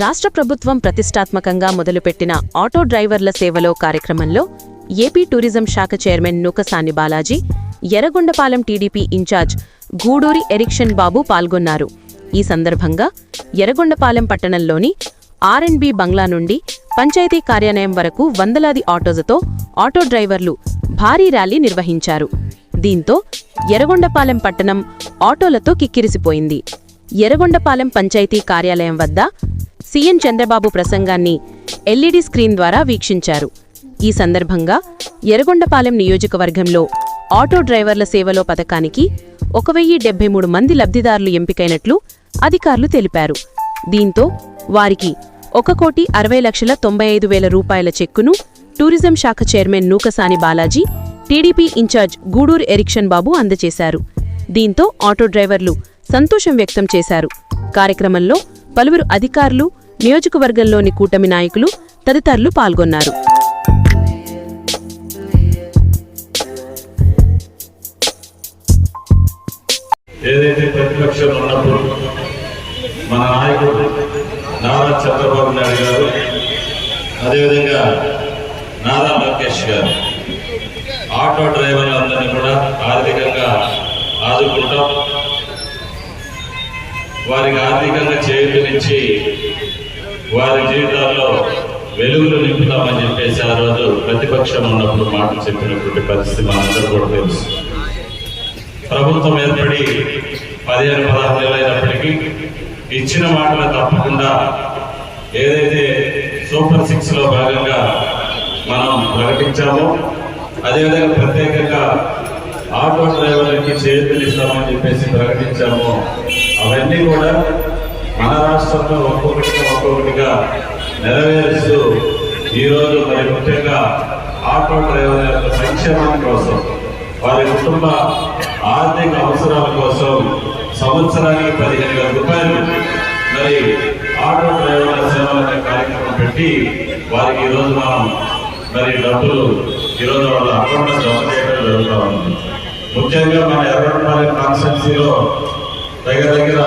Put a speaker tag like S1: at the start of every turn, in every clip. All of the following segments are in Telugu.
S1: రాష్ట్ర ప్రభుత్వం ప్రతిష్టాత్మకంగా మొదలుపెట్టిన ఆటో డ్రైవర్ల సేవలో కార్యక్రమంలో ఏపీ టూరిజం శాఖ chairman Nookasani Balaji Yerragondapalem TDP incharge Guduri Erikshan Babu పాల్గొన్నారు. ఈ సందర్భంగా ఎర్రగొండపాలెం పట్టణంలోని ఆర్ఎండ్బి బంగ్లా నుండి పంచాయతీ కార్యాలయం వరకు వందలాది ఆటోలతో ఆటో డ్రైవర్లు భారీ ర్యాలీ నిర్వహించారు. దీంతో ఎర్రగొండపాలెం పట్టణం ఆటోలతో కిక్కిరిసిపోయింది. ఎర్రగొండపాలెం పంచాయతీ కార్యాలయం వద్ద సీఎం చంద్రబాబు ప్రసంగాన్ని ఎల్ఈడీ స్క్రీన్ ద్వారా వీక్షించారు. ఈ సందర్భంగా ఎర్రగొండపాలెం నియోజకవర్గంలో ఆటో డ్రైవర్ల సేవలో పథకానికి ఒక వెయ్యి డెబ్బై మూడు మంది లబ్ధిదారులు ఎంపికైనట్లు అధికారులు తెలిపారు. దీంతో వారికి ఒక కోటి అరవై లక్షల తొంభై ఐదు వేల రూపాయల చెక్కును టూరిజం శాఖ chairman Nookasani Balaji TDP incharge Guduru Erikshan Babu అందజేశారు. దీంతో ఆటో డ్రైవర్లు సంతోషం వ్యక్తం చేశారు. కార్యక్రమంలో పలువురు అధికారులు నియోజకవర్గంలోని కూటమి నాయకులు తదితరులు పాల్గొన్నారు.
S2: ఏదైతే ప్రతిపక్షం ఉన్నప్పుడు మన నాయకుడు నారా చంద్రబాబు నాయుడు గారు అదేవిధంగా నారా లోకేష్ గారు ఆటో డ్రైవర్లందరినీ కూడా ఆర్థికంగా ఆదుకుంటాం. వారికి ఆర్థికంగా చేయూతనిచ్చి వారి జీవితాల్లో వెలుగులు నింపుతామని చెప్పేసి ఆ రోజు ప్రతిపక్షం ఉన్నప్పుడు మాటలు చెప్పినటువంటి పరిస్థితి మనందరూ కూడా తెలుసు. ప్రభుత్వం ఏర్పడి పదిహేను పదహారు నెలలు అయినప్పటికీ ఇచ్చిన మాటలు తప్పకుండా ఏదైతే సూపర్ సిక్స్లో భాగంగా మనం ప్రకటించామో అదేవిధంగా ప్రత్యేకంగా ఆటో డ్రైవర్లకి చేతులిస్తామని చెప్పేసి ప్రకటించామో అవన్నీ కూడా మన రాష్ట్రంలో ఒక్కొక్కటిగా ఒక్కొక్కటిగా నెరవేరుస్తూ ఈరోజు మరి ముఖ్యంగా ఆటో డ్రైవర్ల యొక్క సంక్షేమం కోసం వారి కుటుంబ ఆర్థిక అవసరాల కోసం సంవత్సరానికి పదిహేను వేల రూపాయలు మరి ఆటో డ్రైవర్ల సేవల కార్యక్రమం పెట్టి వారికి ఈరోజు మనం మరి డబ్బులు ఈరోజు వాళ్ళ అకౌంట్లో జమ చేయడం జరుగుతూ ఉంది. ముఖ్యంగా మన ఎర్రపాలెం కాన్స్టిట్యున్సీలో దగ్గర దగ్గర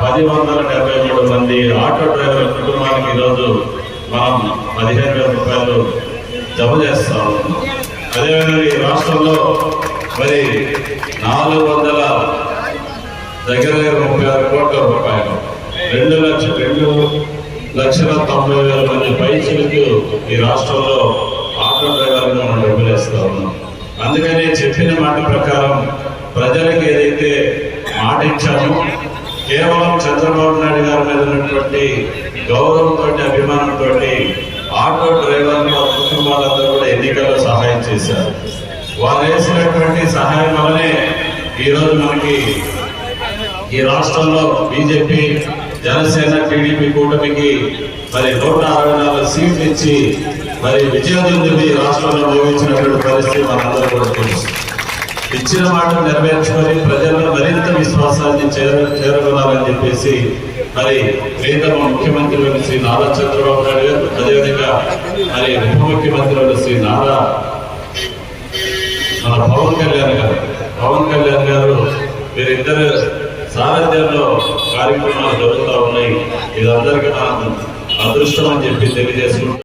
S2: పది వందల డెబ్బై మూడు మంది ఆటో డ్రైవర్ల కుటుంబానికి ఈరోజు మనం పదిహేను వేల రూపాయలు జమ చేస్తాము. అదేవిధంగా ఈ రాష్ట్రంలో మరి నాలుగు వందల దగ్గర ముప్పై ఆరు కోట్ల రూపాయలు రెండు లక్షల రెండు లక్షల తొంభై వేల మంది పైచీలకు ఈ రాష్ట్రంలో ఆటో డ్రైవర్గా మనం డబ్బులు వేస్తా ఉన్నాం అందుకని చెప్పిన మాట ప్రకారం ప్రజలకు ఏదైతే మాట ఇచ్చామో కేవలం చంద్రబాబు నాయుడు గారి మీద ఉన్నటువంటి గౌరవంతో అభిమానంతో ఆటో డ్రైవర్లు వారి కుటుంబాలందరూ కూడా ఎన్నికల్లో సహాయం చేశారు. వారు వేసినటువంటి సహాయం వల్లనే ఈరోజు మనకి ఈ రాష్ట్రంలో బీజేపీ జనసేన టీడీపీ కూటమికి మరి నూట అరవై నాలుగు సీట్లు ఇచ్చి మరి విజయోదయం ఈ రాష్ట్రంలో నిర్వహించినటువంటి పరిస్థితి మనందరూ కూడా తెలుస్తుంది ఇచ్చిన మాటలు నెరవేర్చుకొని ప్రజల్లో మరింత విశ్వాసాన్ని చేరు చేరుకున్నారని చెప్పేసి మరి ప్రియతమ ముఖ్యమంత్రి శ్రీ నారా చంద్రబాబు నాయుడు గారు అదేవిధంగా మరి ఉప ముఖ్యమంత్రి శ్రీ నారా మన పవన్ కళ్యాణ్ గారు. పవన్ కళ్యాణ్ గారు వీరిద్దరు సారథ్యంలో కార్యక్రమాలు జరుగుతూ ఉన్నాయి. ఇది మనం అదృష్టం అని చెప్పి తెలియజేసుకుంటున్నాం